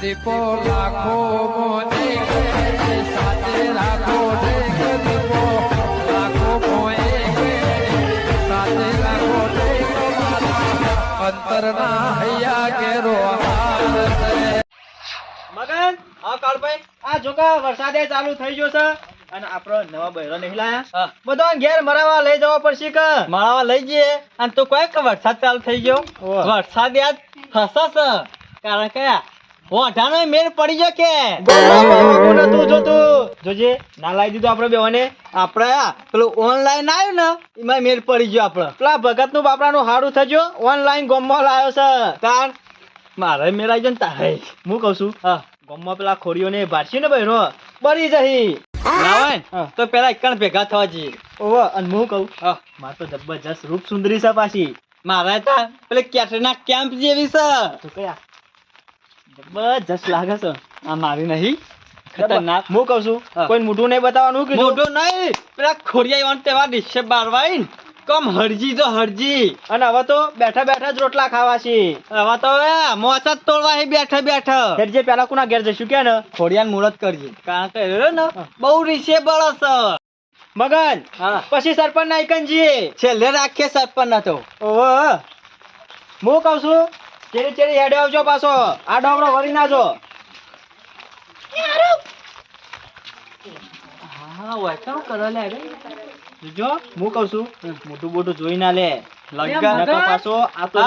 દીપો લાખો મોને સાથે રાખો દીપો. લાખો મોએ સાથે રાખો અંતરના હૈયા કેરો મગન હા કાળભાઈ. આ જો વરસાદે ચાલુ થઈ ગયો છે અને આપણો નવા બૈરો નહીં લાયા. બધો ઘેર મરાવા લઈ જવા પડશે કે? માળાવા લઈ જઈએ અને તું કોઈ વરસાદ ચાલુ થઈ ગયો. વરસાદ યાદ ફસસ કારણ કે ઓઢાનો મેળ પડી ગયો કે? પાવાનું નતું જોતું. જોજે ના લાવી દીધું આપણે બેવાને આપણે પેલું ઓનલાઈન આવ્યું ને એમાં મેળ પડી ગયો આપણે. પેલા ભગતનું બાપરાનું હારું થજો ઓનલાઈન ગોમમાં લાવ્યો છે. તાર મારે મેળ આવી ને તારે. હું કહું છું હા ગોમમાં પેલા ખોડીઓને ભાડશે ને બૈરો ને જહી. લાવાય હા. ને તો પેલા એકણ ભેગા થવા જઈએ. ઓવો અને હું કહું હા માર તો જબરજસ્ત રૂપ સુંદરી છે પાછી. મારા તા પેલે કેટરીના કેમ્પ જેવી છે. તો કયા? જબરજસ્ત લાગે છે. આ મારી નહીં. ખતરનાક. હું કહું છું કોઈ મોઢું નહીં બતાવવાનું કે મોઢું નહીં. પેલા ખોડિયા વાન તેવા ડિશે બારવાઈ કમ હરજી તો હરજી. અને હવે તો બેઠા બેઠા જ રોટલા ખાવા છે. હવે તો મોસા તોડવા હે બેઠા બેઠા. હેડ પેલા કુના ઘેર જશું કે ને? ખોડિયાન મુહૂર્ત કરજે. કારણ કે ને બહુ રીસે બળસ મગન પછી સરપંચ ના એકન જઈએ. છેલ્લે રાખીએ સરપંચ ના તો. ઓહો હું કહું છું ચેરી ચેરી હેડે આવજો પાછો. આ ડોમરો વળી નાજો. હા હોય કરો લે જો હું કહું છું મોટું મોટું જોઈ ના લે. લગન નકર પાછો આ તો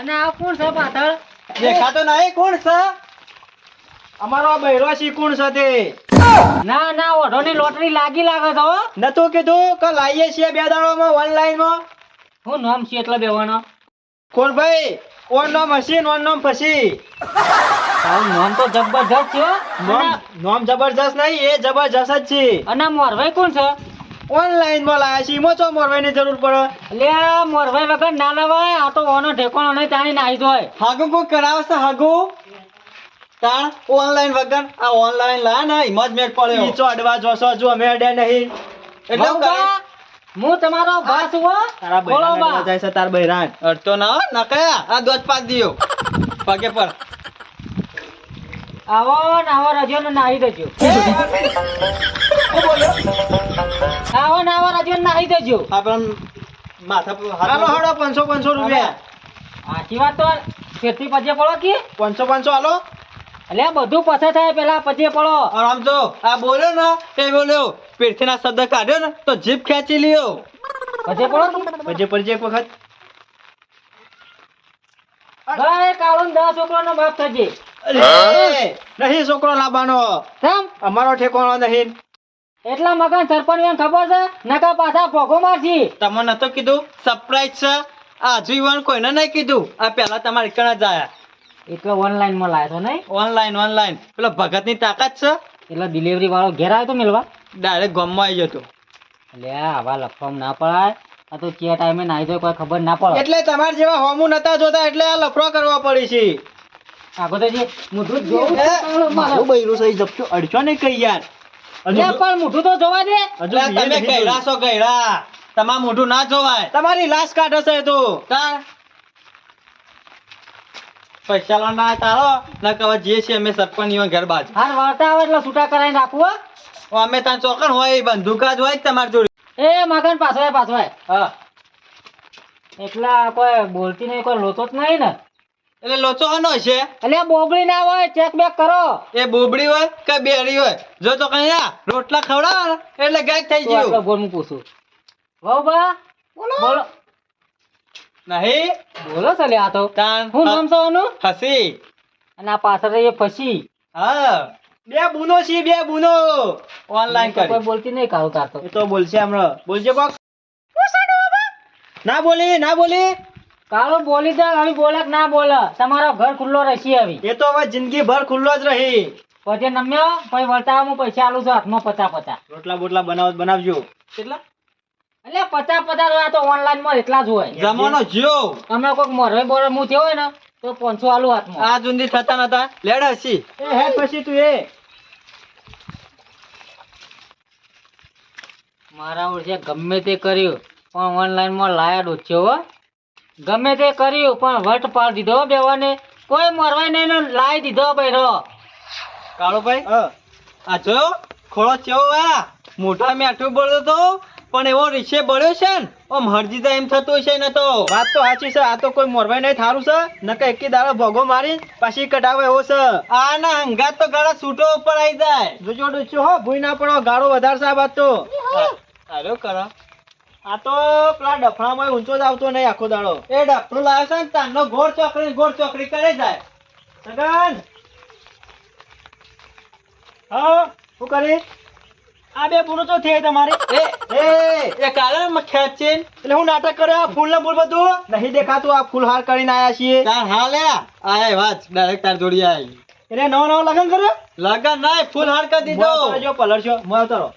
અને આ કોણ છે પાછળ દેખાતો નહીં કોણ છે? અમારો આ બૈરો છે કોણ સાથે ના ના ઓઢોની લોટરી લાગી લાગે છે હો. નતું કીધું કે લાવીએ છીએ બે દાડોમાં ઓનલાઈનમાં? હું નામ છે એટલે બેવાનો. કોણ ભાઈ? ઓન નોમ હસીન ઓન નોમ ફસી તારું નામ તો જબરજસ્ત છે. નામ નામ જબરજસ્ત નહીં એ જબરજસ્ત જ છે. અને મોરભાઈ કોણ છે? ઓનલાઈનમાં લાયા છીએ મોચો ની જરૂર પડે? લે મોરભાઈ વગર ના લવાય આ તો ઓનો ઠેકાણો નહીં તાણી નાઈ જોય. હાગુ કોઈ કરાવશે છે હાગુ? તાણ ઓનલાઈન વગર? આ ઓનલાઈન લા ને એમાં જ મેળ પડ્યો. ઈ ચોડવા જોશો જો અમે અડે નહીં. એટલે હું તમારો બાસ હો. તારા બૈરાને જાય છે તાર બૈરાન. અડતો ના હોય ને આ દોધ પાસ દિયો. પગે પર. આવો ને આવો રજો ને નાહી દેજો. આવો ને આવો રજો ને નાહી દેજો. આપણે માથા પર હાલો હાલો પાંચસો પાંચસો રૂપિયા. આખી વાત તો ફેરથી પછી પડો કે? પાંચસો પાંચસો હાલો. એટલે બધું પછે થાય પેલા પછી પડો. આરામ આમ જો આ બોલ્યો ને એ બોલ્યો. પીઠીના શબ્દ કાઢ્યો ને તો જીભ ખેંચી લ્યો. પડો કે? પછી પડજે એક વખત. ગયે કાળું ને દસ છોકરાનો બાપ થજે. નહીં છોકરો લાવવાનો કેમ? અમારો ઠેકાણો નહીં. એટલા મકાન સરપંચ એમ ખબર છે? નકા પાછા ભોગો મારજી તમને નતો કીધું? સરપ્રાઈઝ છે. આ હજુ ઈવન કોઈને નહીં કીધું? આ પહેલા તમારે કણા જ આયા એટલે ઓનલાઈનમાં લાવ્યો તો નહીં? ઓનલાઈન ઓનલાઈન પેલો ભગતની તાકાત છે. એટલે ડિલિવરી વાળો ઘેર આવ્યો તો મિલવા? ડાયરેક્ટ ગામમાં આવી જતો. એટલે આવા લફમ ના પડાય. આ તો કે ટાઈમે નાહી જાય કોઈ ખબર ના પડે. એટલે તમારા જેવા હોમું નતા જોતા એટલે આ લફરો કરવા પડી છે. આગળ તો જે મોઢું જોવું મારું. બૈરું સહી જપશો અડશો ને કઈ યાર. પણ મોઢું તો જોવા દે. તમે ગયડા. છો ગયડા તમાર મોઢું ના જોવાય. તમારી લાશ કાઢે છે તો. તાર. પૈસા લાંડા તારો ના કવા જે છે અમે સરપંચ ઘર બાજુ. હાર વાર્તા આવે એટલે છૂટા કરાવીને. ઓ, અમે તાન ચોકન હોય બંદૂકા જ હોય તમારી જોડે. એ મગન પાછો પાછો હા. એટલા કોઈ બોલતી નહીં કોઈ લોચો જ નહીં ને. એટલે લોચો હનો છે? એટલે બોબડી ના હોય ચેક બેક કરો. એ બોબડી હોય કે બેરી હોય? જો તો કઈ ના રોટલા ખવડાવ એટલે ગાય થઈ ગયું. ગોળ હું પૂછું વહુ બા બોલો. નહીં. બોલો સલે આ તો. તાન હું નામ છે હસી. અને આ પાછળ એ ફસી. હા. બે બુનો છે બે બુનો ઓનલાઈન કોઈ કરી. બોલતી નહીં કાળું કાતો એ તો બોલશે હમણાં. બોલજે કોક. ના બોલી ના બોલી. કાળું બોલી દે હવે બોલક ના બોલે. તમારો ઘર ખુલ્લો રહેશે હવે. એ તો હવે જિંદગી ભર ખુલ્લો જ રહી. પછી નમ્યો પછી વળતા હું પૈસા આલું છું હાથમાં પચાસ પચાસ રોટલા બોટલા બનાવ બનાવજો. કેટલા? એટલે પચાસ પચાસ હોય તો ઓનલાઈનમાં એટલા જ હોય. જમાનો જીવ અમે કોઈક મોરવે બોરવે હું થયો હોય ને તો પાંચસો આલુ હાથમાં. આ જુંદી થતા નતા. લેડ હસી એ હે પછી તું એ. મારા ઓળશે ગમે તે કર્યું પણ ઓનલાઈનમાં લાયા ડોચ્યો હો. ગમે તે કર્યું પણ વટ પાડ દીધો બેવાને. કોઈ મરવાય નહીં લાવી દીધો બૈરો કાળુભાઈ હા. આ જોયો? ખોળો ચેવો આ? મોટા મેઠું બોલતો તો. પણ એવો રીશે બળ્યો છે ને આમ હરજીતા એમ થતું છે ને તો. વાત તો સાચી છે આ તો કોઈ મોરવાઈ નહીં થારું છે. નકે એકી દાડો ભોગો મારી પાછી કટાવે એવો છે. આ ના હંગાત તો ગાળા છૂટો ઉપર આવી જાય. જોજો ડોચ્યો હો ભૂઈ ના પડો ગાળો વધાર સાહેબ આ તો. અરે કરો. આ તો પેલા ડફણામાં ઊંચો જ આવતો નહીં આખો દાડો. એ ડફલું લાવ્યો છે ને તારનો ગોળ ચોકડી ગોળ ચોકડી કરે જાય. સગન. હા શું કરી? આ બે પૂરો તો થઈ તમારી. એ એ એ કાલે ખેંચીને એટલે હું નાટક કર્યો આ ફૂલ ને ફૂલ બધું? નહીં દેખાતું આ ફૂલ હાર કરીને આયા છીએ. તાર હા આય વાત ડાયરેક્ટ તાર જોડી આવી એટલે નવો નવો લગન કર્યો? લગન નાય ફૂલ હાર કરી દીધો. જો પલર મોય તરો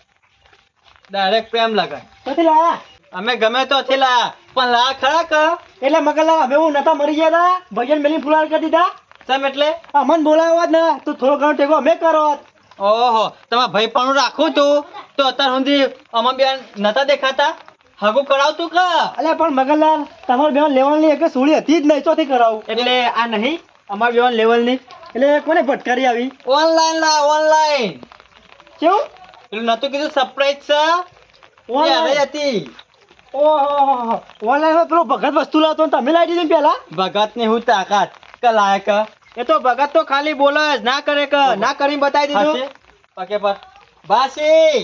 ડાયરેક્ટ પ્રેમ લગન. ક્યાંથી લાયા? અમે ગમે તો થી લાયા પણ લા ખરા ક? એટલે મગલા અમે હું નતા મરી ગયા હતા ભજન મેલી ફૂલ હાર કરી દીધા? સમ એટલે? આ મન બોલાવ્યો જ ને તું થોડો ઘણો ટેકો અમે કરો ઓહો તમારા ભાઈ પણ રાખું તું? તો અત્યાર સુધી અમાર બેન નતા દેખાતા? હગું કરાવતું કે? અલે પણ મગનલાલ તમારે બેન લેવલની એક સુળી હતી જ નહીં ચોથી કરાવું. એટલે આ નહીં અમાર બેન લેવલની. એટલે કોને ભટકારી આવી? ઓનલાઈન લા ઓનલાઈન. કેવું? એટલું નતું કીધું સરપ્રાઈઝ છે? ઓનલાઈન? હતી? ઓહો ઓનલાઈન પેલો ભગત વસ્તુ લાવતો તમે લાવી દીધી પેલા? ભગત ને હું તાકાત. કલાયક એ તો ભગત તો ખાલી બોલે જ. ના કરે કે ના કરીને બતાવી દીધું. પકે પર બાસી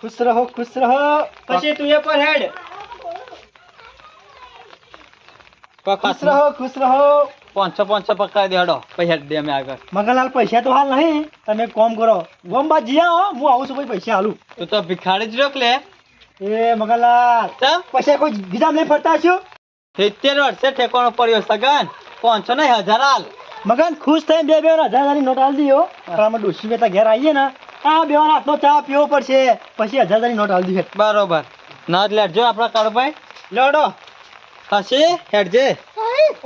ખુશ રહો ખુશ રહો. પછી તું એ પર હેડ. ખુશ રહો ખુશ રહો. પાંચસો પાંચસો પકડાઈ દે હડો. પૈસા દે અમે આગળ. મંગલાલ પૈસા તો હાલ નહીં. તમે કોમ કરો. ગોમબા જીયા હો હું આવું છું પછી પૈસા હાલું. તું તો ભિખારી જ રોક લે એ મંગલાલ પૈસા કોઈ બીજા લઈ ફરતા છો સિત્તેર વર્ષે ઠેકાણો પડ્યો સગન. પાંચસો ને હજાર હાલ મગન ખુશ થઈને બે બે હજાર હજારની નોટ હાલ દીયો આમાં ડોસી બેટા ઘેર આવીએ ને આ બે હાથનો ચા પીવો પડશે. પછી હજાર હજારની નોટ હાલ દીધી. બરોબર. ના જ લેટજો આપણા કાળભાઈ. લડો હશે? હેડજે.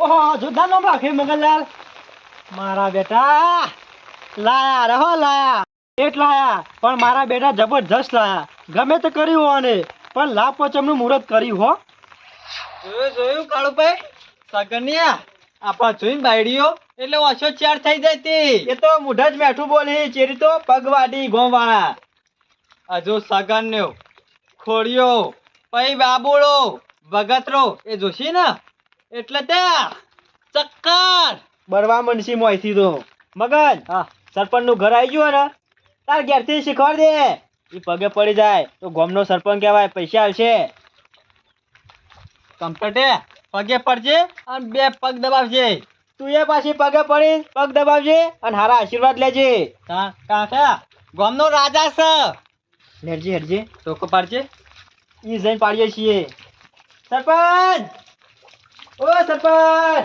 ઓહો જોરદાર નામ રાખે મગનલાલ. મારા બેટા લાયા રહો હો લાયા. પેટ લાયા પણ મારા બેટા જબરજસ્ત લાયા. ગમે તે કર્યું હો ને પણ લાભ પચમનું મુહૂર્ત કર્યું હો. જોયું જોયું કાળુભાઈ? સગનિયા આપણા જોઈને બાયડીઓ એટલે ઓછો ચાર થઈ જાય તે. એ તો મુઢા જ મેઠું બોલી ચેરી તો પગવાડી ગોવાળા. હજુ સગન ને ખોડિયો પઈ બાબુળો ભગતરો એ જોશી ને? એટલે ત્યાં ચક્કર. બરવા મનસી મોયથી તો. મગન હા. સરપંચનું ઘર આવી ગયું ને? તાર ઘેરથી શીખવાડ દે. એ પગે પડી જાય તો ગામનો સરપંચ કહેવાય પૈસા આવશે. કમ્પ્લેટે પગે પડજે અને બે પગ દબાવજે. તું એ પાછી પગે પડી પગ દબાવજે અને હારા આશીર્વાદ લેજે. કાકા ગામનો રાજા છે લેજે હેડજે. ટોકો પાડજે. ઈ જઈને પાડીએ છીએ. સરપંચ! ઓ સરપંચ!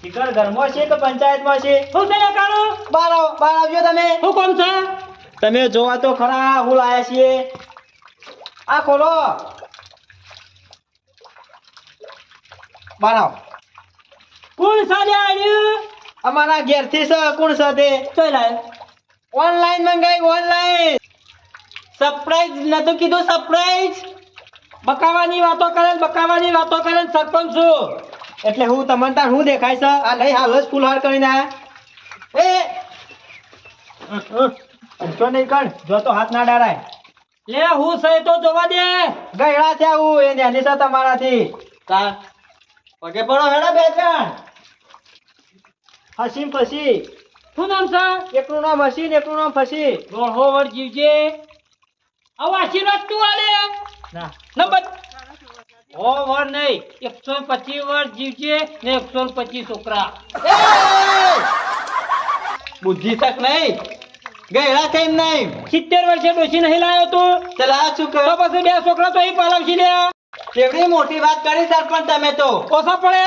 શિખર ઘરમાં છે કે પંચાયતમાં છે? શું છે કાળુ બહાર આવો બહાર આવજો તમે. હું કોમ છે? તમે જોવા તો ખરા હું લાયા છીએ. આ ખોલો. આવો કોણ સાલે આવ્યું અમારા ઘેરથી છે કોણ તે ચોઈ ઓનલાઈન મંગાવી ઓનલાઈન સરપ્રાઈઝ નતું કીધું સરપ્રાઈઝ બકાવાની વાતો કરે બકાવાની વાતો કરે સરપંચ છું. એટલે હું તમને તાર હું દેખાય છે આ લઈ હાલ. જ ફૂલહાર કરીને એ! જો નહીં કણ જો તો હાથ ના ડરાય. લે હું સહી તો જોવા દે. ગયડા થયા હું એ નેની છે તમારાથી. તાર પગે પડો હેડા બે ત્રણ. હસીમ ફસી. શું નામ છે? એકનું નામ હસી ને એકનું નામ ફસી. દોઢો વર જીવજે. આવો આશીર્વાદ તું આલે. ના. નંબર ઓ વર નહીં એકસો પચીસ વર જીવજે ને એકસો પચીસ છોકરા. બુદ્ધિ તક નહીં. ગયડા થઈ નહીં? સિત્તેર વર્ષે ડોસી નહીં લાયો તું? ચલા શું કરો? પછી બે છોકરા તો અહીં પાલવશી લે કેવડી મોટી વાત કરી સરપંચ તમે તો? ઓછા પડે.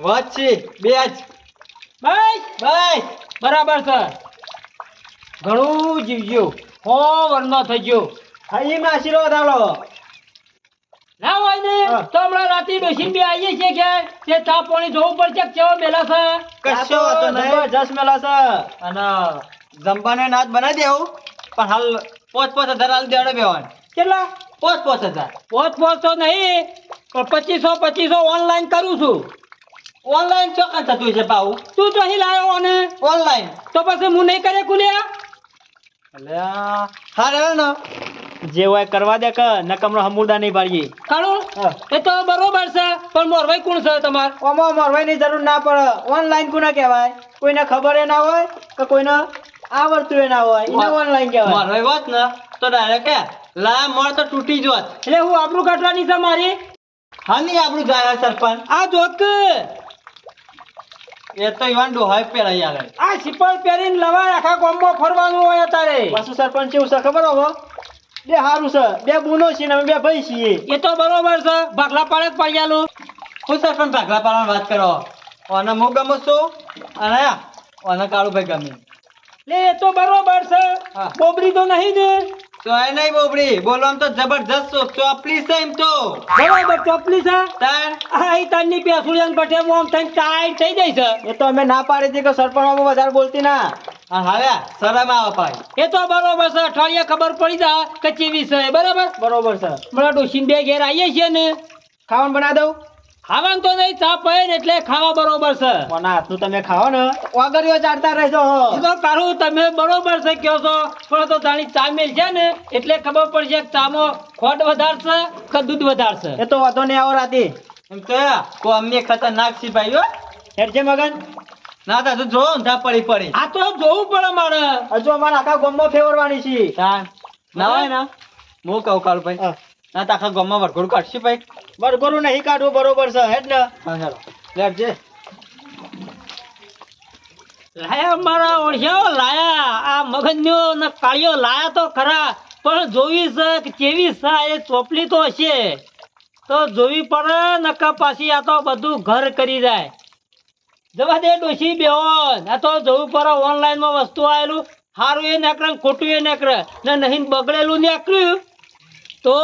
વચ્ચે છે બે જ. બસ. બસ. બરાબર સર ઘણું જીવજો હો વરનો થઈ ગયો. હા એમ આશીર્વાદ આવો ના હોય ને તો હમણાં રાતે ડોસી બે આવીએ છીએ કે તે ચા પાણી જોવું પડશે કેવો મેલા છે? કશો વાંધો નહીં. જબરજસ્ત મેલા છે. અને જમવાને નાદ બનાવી દેવું. પણ હાલ પોચ પોચ હજાર હાલ દેવડે બેવાન કેટલા? પોચ પાંચ હજાર. પાંચ પાંચસો તો નહીં પણ પચીસો પચીસો ઓનલાઈન કરું છું. ઓનલાઈન ચોકન થતું છે ભાવ તું તો અહીં લાવ્યો અને ઓનલાઈન તો પછી હું નહીં કરે કુલ્યા? એટલે હા રે ને. જે હોય કરવા દે કે નકમનો હમુરદા નહીં પાડીએ. કાળું એ તો બરોબર છે પણ મોરવાઈ કોણ છે તમાર? ઓમાં મોરવાઈની જરૂર ના પડે. ઓનલાઈન કોને કહેવાય? કોઈને ખબર એ ના હોય કે કોઈને આવડતું એ ના હોય. એને ઓનલાઈન કહેવાય. મોરવાઈ વાત ને તો ડાયરેક્ટ લા મોર તો તૂટી જોત. એટલે હું આપણું કાઢવાની છે મારી હા નહીં આપણું જાય સરપંચ. આ જોક એ તો ઈવાન ડોહાય પેલા યાર આ સિપલ પહેરીને લવા આખા ગામમાં ફરવાનું હોય તારે પાછું સરપંચ એવું છે ખબર હો? બે હારું છે બે બુનો છે ને અમે બે ભાઈ છીએ. એ તો બરોબર છે ભાગલા પાડે જ પડી હું સરપંચ ભાગલા પાડવાની વાત કરો. અને હું ગમું છું અને અને કાળુભાઈ ગમે. લે એ તો બરોબર છે. બોબરી તો નહીં ને તો એ નહીં બોબડી બોલવામાં તો જબરજસ્ત છો ચોપલી છે એમ તો. બરાબર ચોપલી છે? તાર? આ તારની પેસુડિયાન પઠે મોમ થઈને ટાઈટ થઈ જાય છે. એ તો અમે ના પાડી હતી કે સરપંચ વધારે બોલતી ના. હવે શરમ આવે ભાઈ. એ તો બરોબર છે અઠવાડિયે ખબર પડી જાય કે ચેવી છે. બરાબર? બરોબર છે. હમણાં ડોશીન બે ઘેર આવીએ છીએ ને. ખાવાનું બના દઉં? ખાવાનું તો નહીં ચા ને એટલે ખાવા બરોબર છે. કોના હાથનું તમે ખાઓ ને? વાગરીઓ ચાટતા રહેજો. તો કાઢું તમે બરોબર છે કહો છો. પણ તો જાણી ચા મેલ છે ને એટલે ખબર પડશે કે ચામો ખોટ વધારશે કે દૂધ વધારશે. એ તો વાંધો નહીં આવો રાતે. એમ તો અમને ખતરનાક છે ભાઈઓ હો. મગન. ના તા તો જો ઊંધા પડી પડી. આ તો જોવું પડે મારે. હજુ અમારા આખા ગામમાં ફેવરવાની છે. ના હોય ને. હું કહું કાળુભાઈ. હા. ના તાખા ગામમાં વરઘોડું કાઢશે ભાઈ. વરઘોડું નહીં કાઢવું બરોબર છે હેડ ને. હા ચાલો લેજે. લાયા મારા ઓળખ્યો લાયા. આ મગજનો ને કાળિયો લાયા તો ખરા પણ જોવી છે કે કેવી છે એ ચોપલી તો હશે. તો જોવી પડે નકા પાછી આ તો બધું ઘર કરી જાય. જવા દે ડોસી બેહોન. આ તો જોવું પડે ઓનલાઈનમાં વસ્તુ આવેલું. સારું એ નીકળે ખોટું એ નીકળે. ને નહીં બગડેલું નીકળ્યું. તો